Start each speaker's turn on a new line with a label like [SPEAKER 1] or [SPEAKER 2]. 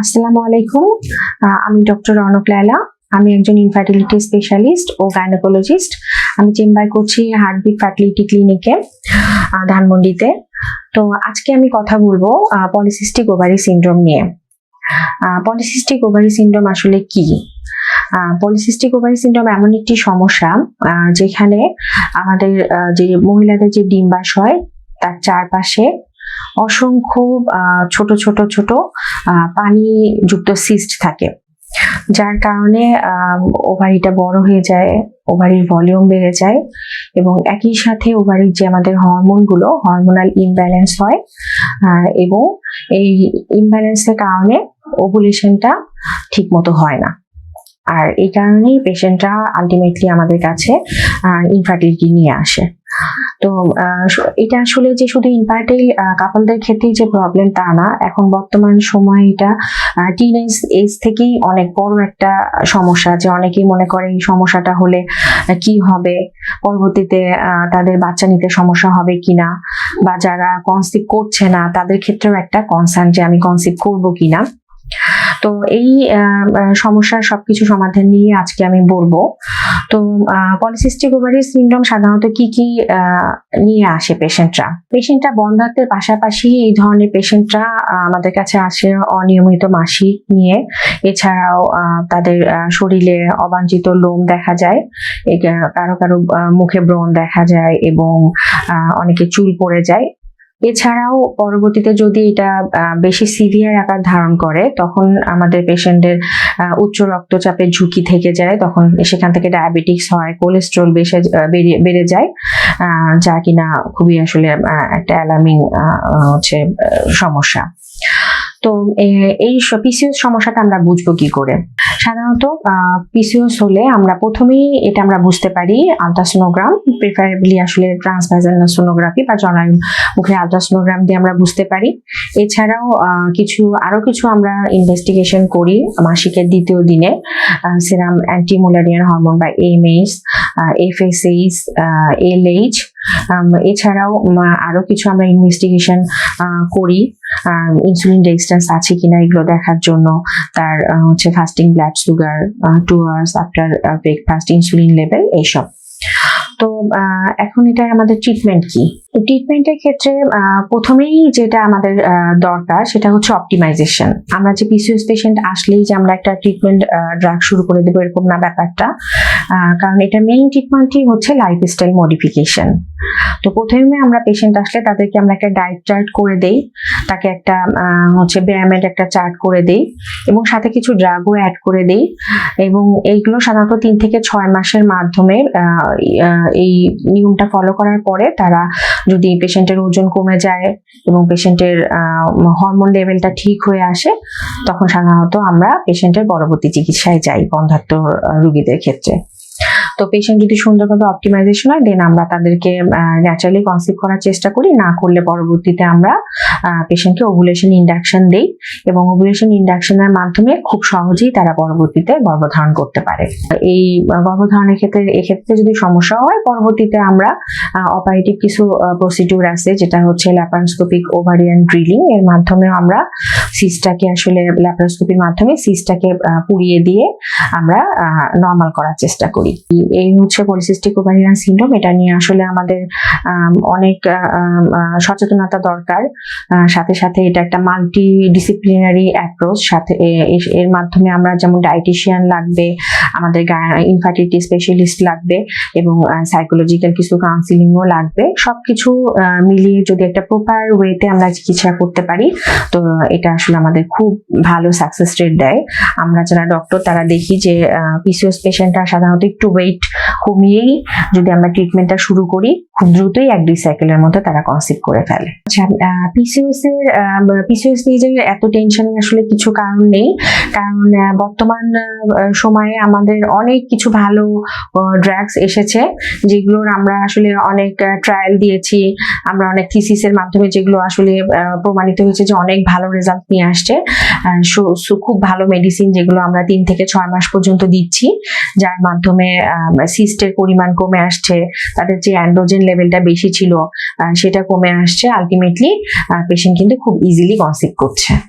[SPEAKER 1] আসসালামু আলাইকুম। আমি ডক্টর রনক লায়লা। আমি একজন ইনফার্টিলিটি স্পেশালিস্ট ও গাইনোকোলজিস্ট আমি চেম্বার করছি হার্টবিট ফার্টিলিটি ক্লিনিকে ধানমন্ডিতে। তো আজকে আমি কথা বলব পলিসিস্টিক ওভারি সিন্ড্রোম নিয়ে। পলিসিস্টিক ওভারি সিন্ড্রোম আসলে কি? পলিসিস্টিক ওভারি সিন্ড্রোম এমন একটি সমস্যা যেখানে আমাদের যে মহিলাদের যে ডিম্বাশয়, তার চারপাশে অসংখ্য ছোট ছোট ছোট আহ, পানিযুক্ত সিস্ট থাকে। যার কারণে ওভারিটা বড় হয়ে যায় ওভারির ভলিউম বেড়ে যায় এবং একই সাথে ওভারির যে আমাদের হরমোনগুলো হরমোনাল ইমব্যালেন্স হয় এবং এই ইমব্যালেন্সের কারণে ওভুলেশনটা ঠিক মতো হয় না। আর এই কারণেই পেশেন্টরা আলটিমেটলি আমাদের কাছে ইনফার্টিলিটি নিয়ে আসে। তো এটা আসলে যে শুধু ইনফার্টাইল কাপলদের ক্ষেত্রেই যে প্রবলেম তা না, এখন বর্তমান সময় এটা টিনেজ এজ থেকেই অনেক বড় একটা সমস্যা যে অনেকেই মনে করে এই সমস্যাটা হলে কি হবে? পরবর্তীতে তাদের বাচ্চা নিতে সমস্যা হবে কিনা বা যারা কনসিভ করছে না, তাদের ক্ষেত্রেও একটা কনসার্ন যে আমি কনসিভ করব কিনা তো এই সমস্যার সবকিছু সমাধান নিয়ে আজকে আমি বলব। তো পলিসিস্টিক ওভারি সিনড্রোম সাধারণত কি কি নিয়ে আসে পেশেন্টরা পেশেন্টরা বন্ধাত্বের পাশাপাশি এই ধরনের পেশেন্টরা আমাদের কাছে আসে অনিয়মিত মাসিক নিয়ে। এছাড়াও তাদের শরীরে অবাঞ্ছিত লোম দেখা যায় কারও কারও মুখে ব্রণ দেখা যায় এবং অনেকে চুল পড়ে যায়। এছাড়াও পরবর্তীতে যদি এটা বেশি সিভিয়ার আকার ধারণ করে, তখন আমাদের পেশেন্টের উচ্চ রক্তচাপের ঝুঁকি থেকে যায়, তখন সেখান থেকে ডায়াবেটিক্স হয়, কোলেস্ট্রল বেশি বেড়ে যায় যা কিনা খুবই আসলে একটা অ্যালার্মিং হচ্ছে সমস্যা। তো এই পিসিওস সমস্যাটা আমরা বুঝব কি করে? সাধারণত পিসিওস হলে আমরা প্রথমেই এটা আমরা বুঝতে পারি, আলট্রাসোনোগ্রাম প্রিফারেবলি আসলে ট্রান্সভাইজাল সোনোগ্রাফি বা জরায়ু মুখে আলট্রাসোনোগ্রাম দিয়ে আমরা বুঝতে পারি। এছাড়াও কিছু, আরও কিছু আমরা ইনভেস্টিগেশন করি মাসিকের দ্বিতীয় দিনে সিরাম অ্যান্টিমোলারিয়ান হরমোন বা এমএইচ এফএসএইচ এলএইচ এছাড়াও উম, আরও কিছু আমরা ইনভেস্টিগেশন করি। ইনসুলিন রেজিস্ট্যান্স আছে কিনা এগুলো দেখার জন্য। তার হচ্ছে fasting blood sugar two hours after breakfast insulin level এইসব। তো এখন এটা আমাদের ট্রিটমেন্ট কি? ট্রিটমেন্টের ক্ষেত্রে প্রথমেই যেটা আমাদের দরকার সেটা হচ্ছে অপটিমাইজেশন আমরা যে পিসিওস পেশেন্ট আসলেই যে আমরা একটা ট্রিটমেন্ট ড্রাগ শুরু করে দেবো এরকম না ব্যাপারটা। কারণ এটা মেইন ট্রিটমেন্টই হচ্ছে লাইফস্টাইল মডিফিকেশন তো প্রথমে আমরা পেশেন্ট আসলে তাদেরকে আমরা একটা ডায়েট চার্ট করে দেই। তাকে একটা হচ্ছে ব্যায়ামের একটা চার্ট করে দেই এবং সাথে কিছু ড্রাগও অ্যাড করে দেই এবং এইগুলো সাধারণত তিন থেকে ছয় মাসের মাধ্যমে এই নিয়মটা ফলো করার পরে তারা যদি পেশেন্টের ওজন কমে যায় এবং পেশেন্টের হরমোন লেভেলটা ঠিক হয়ে আসে, তখন সাধারণত আমরা পেশেন্টের পরবর্তী চিকিৎসায় যাই বন্ধাত্ম রুগীদের ক্ষেত্রে। তো পেশেন্ট যদি সুন্দরভাবে অপটিমাইজেশন হয় দেন আমরা তাদেরকে ন্যাচারালি কনসিভ করার চেষ্টা করি। না করলে পরবর্তীতে আমরা পেশেন্টকে ওভুলেশন ইন্ডাকশন দেই এবং ওভুলেশন ইন্ডাকশনের মাধ্যমে খুব সহজেই তারা পরবর্তীতে গর্ভধারণ করতে পারে। এই গর্ভধারণের ক্ষেত্রে, এক্ষেত্রে যদি সমস্যা হয়, পরবর্তীতে আমরা অপারেটিভ কিছু প্রসিডিউর আছে যেটা হচ্ছে ল্যাপারোস্কোপিক ওভারিয়ান ড্রিলিং এর মাধ্যমে আমরা সিসটাকে আসলে ল্যাপারোস্কোপির মাধ্যমে সিসটাকে পুড়িয়ে দিয়ে আমরা নর্মাল করার চেষ্টা করি। এই হচ্ছে পলিসিস্টিক ওভারিয়ান সিন্ড্রোম এটা নিয়ে আসলে আমাদের আম, অনেক সচেতনতা দরকার। সাথে সাথে এটা একটা মাল্টি ডিসিপ্লিনারি অ্যাপ্রোচ সাথে এর মাধ্যমে আমরা যেমন ডায়েটিশিয়ান লাগবে আমাদের ইনফার্টিলিটি স্পেশালিস্ট লাগবে এবং সাইকোলজিক্যাল কিছু কাউন্সিলিংও লাগবে। সবকিছু মিলিয়ে যদি একটা প্রপার ওয়েতে আমরা চিকিৎসা করতে পারি, তো এটা আসলে আমাদের খুব ভালো সাকসেস রেট দেয়। আমরা যারা ডক্টর তারা দেখি যে পিসিওস পেশেন্টরা সাধারণত একটু ওয়েট কমিয়েই যদি আমরা ট্রিটমেন্টটা শুরু করি খুব দ্রুতই এক দুই সাইকেলের মধ্যে তারা কনসিভ করে ফেলে। আচ্ছা পিসিওস এর নিয়ে এত টেনশন আসলে কিছু কারণ নেই। কারণ বর্তমান সময়ে আমাদের অনেক কিছু ভালো ড্রাগস এসেছে, যেগুলোর আমরা আসলে অনেক ট্রায়াল দিয়েছি। আমরা অনেক থিসিসের মাধ্যমে যেগুলো আসলে প্রমাণিত হয়েছে যে অনেক ভালো রেজাল্ট নিয়ে আসছে। খুব ভালো মেডিসিন যেগুলো আমরা তিন থেকে ছয় মাস পর্যন্ত দিচ্ছি, যার মাধ্যমে সিস্টের পরিমাণ কমে আসছে। তাদের যে অ্যান্ড্রোজেন লেভেলটা বেশি ছিল সেটা কমে আসছে। আলটিমেটলি পেশেন্ট কিন্তু খুব ইজিলি কনসিভ করছে।